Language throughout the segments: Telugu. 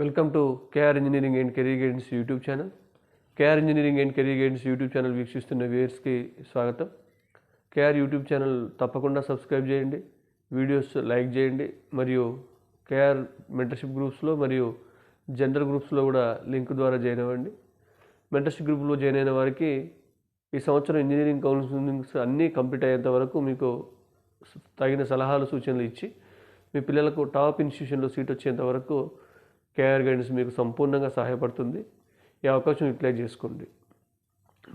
Welcome to KR engineering and career guidance YouTube channel. KR engineering and career guidance YouTube channel వీక్షిస్తున్న వ్యూయర్స్కి స్వాగతం. కేఆర్ యూట్యూబ్ ఛానల్ తప్పకుండా సబ్స్క్రైబ్ చేయండి వీడియోస్ లైక్ చేయండి మరియు కేఆర్ మెంటర్షిప్ గ్రూప్స్లో మరియు జనరల్ గ్రూప్స్లో కూడా లింక్ ద్వారా జాయిన్ అవ్వండి. మెంటర్షిప్ గ్రూప్లో జాయిన్ అయిన వారికి ఈ సంవత్సరం ఇంజనీరింగ్ కౌన్సిలింగ్స్ అన్నీ కంప్లీట్ అయ్యేంత వరకు మీకు తగిన సలహాలు సూచనలు ఇచ్చి మీ పిల్లలకు టాప్ ఇన్స్టిట్యూషన్లో సీట్ వచ్చేంత వరకు కేఆర్ గైడెన్స్ మీకు సంపూర్ణంగా సహాయపడుతుంది. ఈ అవకాశం యూటిలైజ్ చేసుకోండి.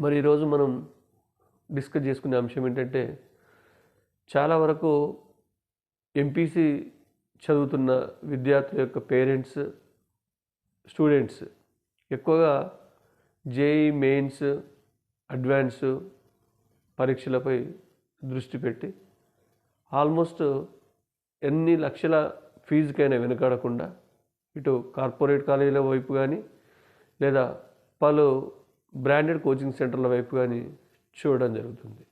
మరి ఈరోజు మనం డిస్కస్ చేసుకునే అంశం ఏంటంటే చాలా వరకు ఎంపీసీ చదువుతున్న విద్యార్థుల యొక్క పేరెంట్స్ స్టూడెంట్స్ ఎక్కువగా జేఈ మెయిన్స్ అడ్వాన్స్ పరీక్షలపై దృష్టి పెట్టి ఆల్మోస్ట్ ఎన్ని లక్షల ఫీజుకైనా వెనుకాడకుండా ఇటు కార్పొరేట్ కాలేజీల వైపు కానీ లేదా పలు బ్రాండెడ్ కోచింగ్ సెంటర్ల వైపు కానీ చూడడం జరుగుతుంది.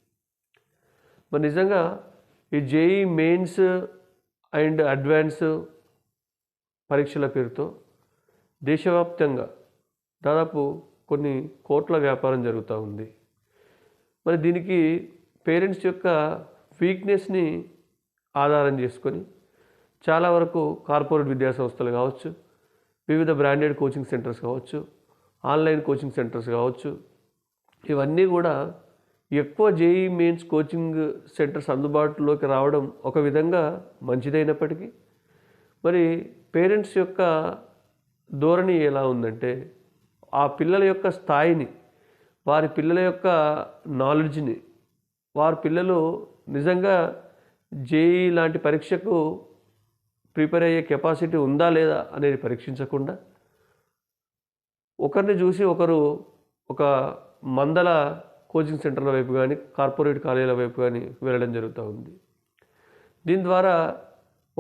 మరి నిజంగా ఈ జేఈ మెయిన్స్ అండ్ అడ్వాన్స్ పరీక్షల పేరుతో దేశవ్యాప్తంగా దాదాపు కొన్ని కోట్ల వ్యాపారం జరుగుతూ ఉంది. మరి దీనికి పేరెంట్స్ యొక్క వీక్నెస్ని ఆధారం చేసుకొని చాలా వరకు కార్పొరేట్ విద్యా సంస్థలు కావచ్చు వివిధ బ్రాండెడ్ కోచింగ్ సెంటర్స్ కావచ్చు ఆన్లైన్ కోచింగ్ సెంటర్స్ కావచ్చు ఇవన్నీ కూడా ఎక్కువ జేఈ మెయిన్స్ కోచింగ్ సెంటర్స్ అందుబాటులోకి రావడం ఒక విధంగా మంచిదైనప్పటికీ మరి పేరెంట్స్ యొక్క ధోరణి ఎలా ఉందంటే ఆ పిల్లల యొక్క స్థాయిని వారి పిల్లల యొక్క నాలెడ్జ్ని వారి పిల్లలు నిజంగా జేఈ లాంటి పరీక్షకు ప్రిపేర్ అయ్యే కెపాసిటీ ఉందా లేదా అనేది పరీక్షించకుండా ఒకరిని చూసి ఒకరు ఒక మందల కోచింగ్ సెంటర్ల వైపు కానీ కార్పొరేట్ కాలేజీల వైపు కానీ వెళ్ళడం జరుగుతూ ఉంది. దీని ద్వారా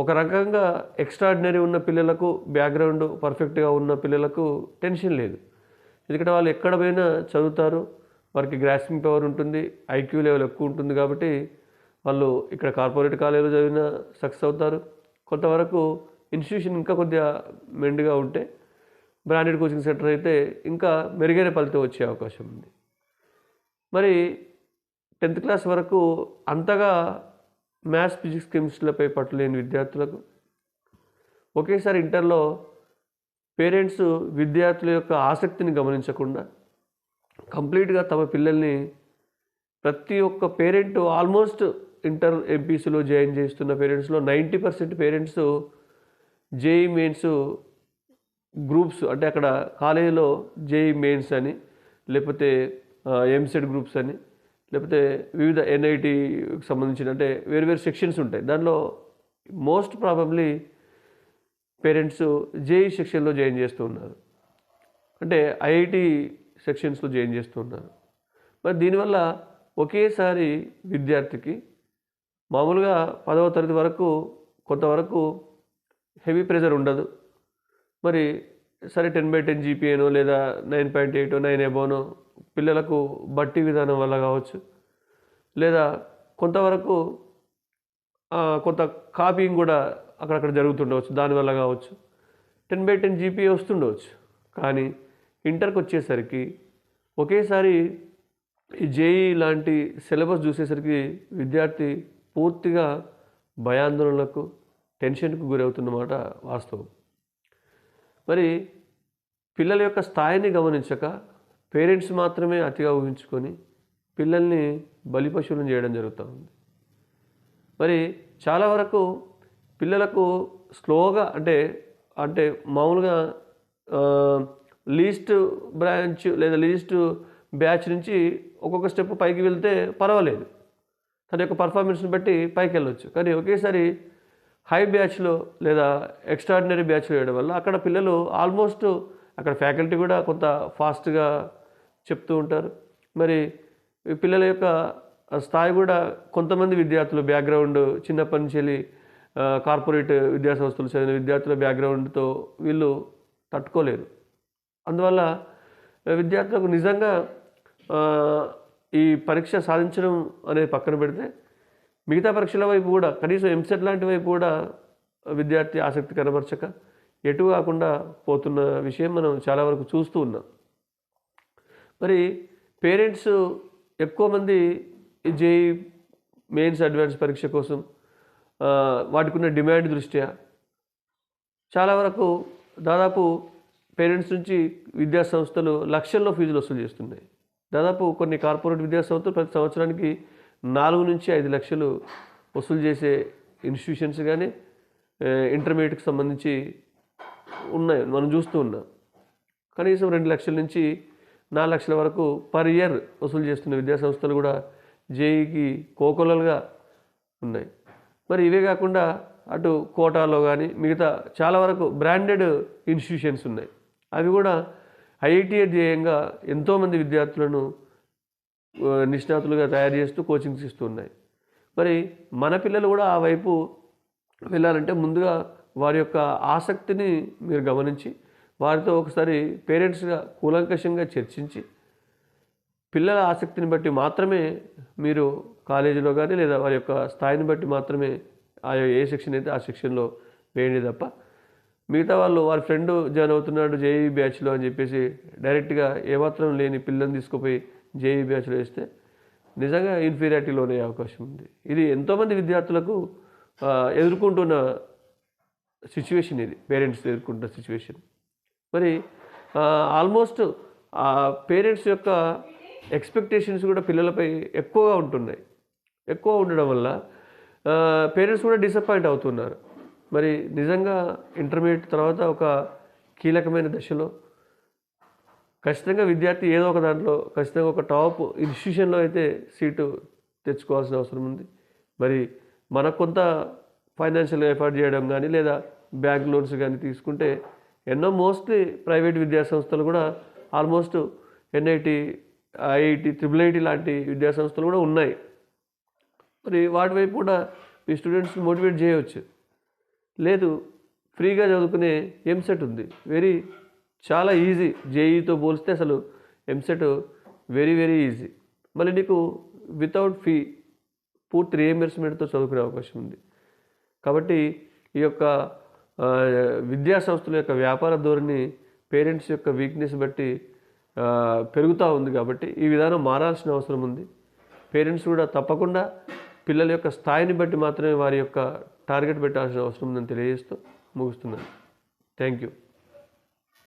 ఒక రకంగా ఎక్స్ట్రాడినరీ ఉన్న పిల్లలకు బ్యాక్గ్రౌండ్ పర్ఫెక్ట్గా ఉన్న పిల్లలకు టెన్షన్ లేదు. ఎందుకంటే వాళ్ళు ఎక్కడ పోయినా చదువుతారు వారికి గ్రాస్పింగ్ పవర్ ఉంటుంది ఐక్యూ లెవెల్ ఎక్కువ ఉంటుంది కాబట్టి వాళ్ళు ఇక్కడ కార్పొరేట్ కాలేజీలో చదివినా సక్సెస్ అవుతారు. కొంతవరకు ఇన్స్టిట్యూషన్ ఇంకా కొద్దిగా మెండుగా ఉంటే బ్రాండెడ్ కోచింగ్ సెంటర్ అయితే ఇంకా మెరుగైన ఫలితం వచ్చే అవకాశం ఉంది. మరి టెన్త్ క్లాస్ వరకు అంతగా మ్యాథ్స్ ఫిజిక్స్ కెమిస్ట్రీలపై పట్టులేని విద్యార్థులకు ఒకేసారి ఇంటర్లో పేరెంట్స్ విద్యార్థుల యొక్క ఆసక్తిని గమనించకుండా కంప్లీట్గా తమ పిల్లల్ని ప్రతి ఒక్క పేరెంట్ ఆల్మోస్ట్ ఇంటర్ ఎంపీసీలో జాయిన్ చేస్తున్న పేరెంట్స్లో ninety percent parents JEE mains groups అంటే అక్కడ కాలేజీలో జేఈ మెయిన్స్ అని లేకపోతే ఎంసెట్ గ్రూప్స్ అని లేకపోతే వివిధ ఎన్ఐటికి సంబంధించిన అంటే వేరు వేరు సెక్షన్స్ ఉంటాయి. దానిలో మోస్ట్ ప్రాబబ్లీ పేరెంట్స్ జేఈ సెక్షన్లో జాయిన్ చేస్తూ ఉన్నారు. అంటే ఐఐటి సెక్షన్స్లో జాయిన్ చేస్తూ ఉన్నారు. మరి దీనివల్ల ఒకేసారి విద్యార్థికి మామూలుగా పదవ తరగతి వరకు కొంతవరకు హెవీ ప్రెజర్ ఉండదు. మరి సరే టెన్ బై టెన్ జీపీఏనో లేదా నైన్ పాయింట్ ఎయిట్ నైన్ ఎబోనో పిల్లలకు బట్టి విధానం వల్ల కావచ్చు. లేదా కొంతవరకు కొంత కాపీయింగ్ కూడా అక్కడక్కడ జరుగుతుండవచ్చు. దానివల్ల కావచ్చు. టెన్ బై టెన్ జీపీఏ వస్తుండవచ్చు. కానీ ఇంటర్కి వచ్చేసరికి ఒకేసారి ఈ జేఈ లాంటి సిలబస్ చూసేసరికి విద్యార్థి పూర్తిగా భయాందోళనలకు టెన్షన్కు గురవుతున్నమాట వాస్తవం. మరి పిల్లల యొక్క స్థాయిని గమనించక పేరెంట్స్ మాత్రమే అతిగా ఊహించుకొని పిల్లల్ని బలిపశువులను చేయడం జరుగుతూ ఉంది. మరి చాలా వరకు పిల్లలకు స్లోగా అంటే అంటే మామూలుగా లీస్ట్ బ్రాంచ్ లేదా లీస్ట్ బ్యాచ్ నుంచి ఒక్కొక్క స్టెప్ పైకి వెళ్తే పర్వాలేదు. తన యొక్క పర్ఫార్మెన్స్ని బట్టి పైకి వెళ్ళొచ్చు కానీ ఒకేసారి హై బ్యాచ్లో లేదా ఎక్స్ట్రాడినరీ బ్యాచ్లో వేయడం వల్ల అక్కడ పిల్లలు ఆల్మోస్ట్ అక్కడ ఫ్యాకల్టీ కూడా కొంత ఫాస్ట్గా చెప్తూ ఉంటారు. మరి పిల్లల యొక్క స్థాయి కూడా కొంతమంది విద్యార్థులు బ్యాక్గ్రౌండ్ చిన్నప్పటి నుంచి వెళ్ళి కార్పొరేట్ విద్యాసంస్థలు చదివిన విద్యార్థుల బ్యాక్గ్రౌండ్తో వీళ్ళు తట్టుకోలేరు. అందువల్ల విద్యార్థులకు నిజంగా ఈ పరీక్ష సాధించడం అనేది పక్కన పెడితే మిగతా పరీక్షల వైపు కూడా కనీసం ఎంసెట్ లాంటి వైపు కూడా విద్యార్థి ఆసక్తి కనబరచక ఎటు కాకుండా పోతున్న విషయం మనం చాలా వరకు చూస్తూ ఉన్నాం. మరి పేరెంట్స్ ఎక్కువ మంది జేఈ మెయిన్స్ అడ్వాన్స్ పరీక్ష కోసం వాటికున్న వాటికి ఉన్న డిమాండ్ దృష్ట్యా చాలా వరకు దాదాపు పేరెంట్స్ నుంచి విద్యా సంస్థలు లక్షల్లో ఫీజులు వసూలు చేస్తున్నాయి. దాదాపు కొన్ని కార్పొరేట్ విద్యా సంస్థలు ప్రతి సంవత్సరానికి నాలుగు నుంచి ఐదు లక్షలు వసూలు చేసే ఇన్స్టిట్యూషన్స్ కానీ ఇంటర్మీడియట్కి సంబంధించి ఉన్నాయి మనం చూస్తూ ఉన్నాం. కనీసం రెండు లక్షల నుంచి నాలుగు లక్షల వరకు పర్ ఇయర్ వసూలు చేస్తున్న విద్యా సంస్థలు కూడా జేఈకి కోకొలలుగా ఉన్నాయి. మరి ఇవే కాకుండా అటు కోటాలో కానీ మిగతా చాలా వరకు బ్రాండెడ్ ఇన్స్టిట్యూషన్స్ ఉన్నాయి. అవి కూడా ఐఐటీ ధ్యేయంగా ఎంతోమంది విద్యార్థులను నిష్ణాతులుగా తయారు చేస్తూ కోచింగ్స్ ఇస్తున్నాయి మరి మన పిల్లలు కూడా ఆ వైపు వెళ్ళాలంటే ముందుగా వారి యొక్క ఆసక్తిని మీరు గమనించి వారితో ఒకసారి పేరెంట్స్గా కూలంకషంగా చర్చించి పిల్లల ఆసక్తిని బట్టి మాత్రమే మీరు కాలేజీలో కానీ లేదా వారి యొక్క స్థాయిని బట్టి మాత్రమే ఆ ఏ సెక్షన్ అయితే ఆ సెక్షన్లో వేయండి తప్ప మిగతా వాళ్ళు వారి ఫ్రెండ్ జాయిన్ అవుతున్నాడు జేఈ బ్యాచ్లో అని చెప్పేసి డైరెక్ట్గా ఏమాత్రం లేని పిల్లల్ని తీసుకుపోయి జేఈ బ్యాచ్లో వేస్తే నిజంగా ఇన్ఫీరియారిటీ లోనే అవకాశం ఉంది. ఇది ఎంతోమంది విద్యార్థులకు ఎదుర్కొంటున్న సిచ్యువేషన్ ఇది పేరెంట్స్ ఎదుర్కొంటున్న సిచ్యువేషన్ మరి ఆల్మోస్ట్ ఆ పేరెంట్స్ యొక్క ఎక్స్పెక్టేషన్స్ కూడా పిల్లలపై ఎక్కువగా ఉంటున్నాయి. ఎక్కువ ఉండడం వల్ల పేరెంట్స్ కూడా డిసప్పాయింట్ అవుతున్నారు. మరి నిజంగా ఇంటర్మీడియట్ తర్వాత ఒక కీలకమైన దశలో ఖచ్చితంగా విద్యార్థి ఏదో ఒక దాంట్లో ఖచ్చితంగా ఒక టాప్ ఇన్స్టిట్యూషన్లో అయితే సీటు తెచ్చుకోవాల్సిన అవసరం ఉంది. మరి మనకు కొంత ఫైనాన్షియల్ ఎఫర్ట్ చేయడం కానీ లేదా బ్యాంక్ లోన్స్ కానీ తీసుకుంటే ఎన్నో మోస్ట్లీ ప్రైవేట్ విద్యాసంస్థలు కూడా almost NIT IIT triple IT లాంటి విద్యాసంస్థలు కూడా ఉన్నాయి. మరి వాటి వైపు కూడా మీ స్టూడెంట్స్ని మోటివేట్ చేయవచ్చు. లేదు ఫ్రీగా చదువుకునే ఎంసెట్ ఉంది. వెరీ చాలా ఈజీ. జేఈతో పోలిస్తే అసలు ఎంసెట్ వెరీ వెరీ ఈజీ. మళ్ళీ నీకు వితౌట్ ఫీ పూర్తి రియంబర్స్మెంట్తో చదువుకునే అవకాశం ఉంది. కాబట్టి ఈ యొక్క విద్యా సంస్థల యొక్క వ్యాపార ధోరణి పేరెంట్స్ యొక్క వీక్నెస్ బట్టి పెరుగుతూ ఉంది కాబట్టి ఈ విధానం మారాల్సిన అవసరం ఉంది. పేరెంట్స్ కూడా తప్పకుండా పిల్లల యొక్క స్థాయిని బట్టి మాత్రమే వారి యొక్క టార్గెట్ పెట్టాల్సిన అవసరం ఉందని తెలియజేస్తూ ముగిస్తున్నాను. Thank you.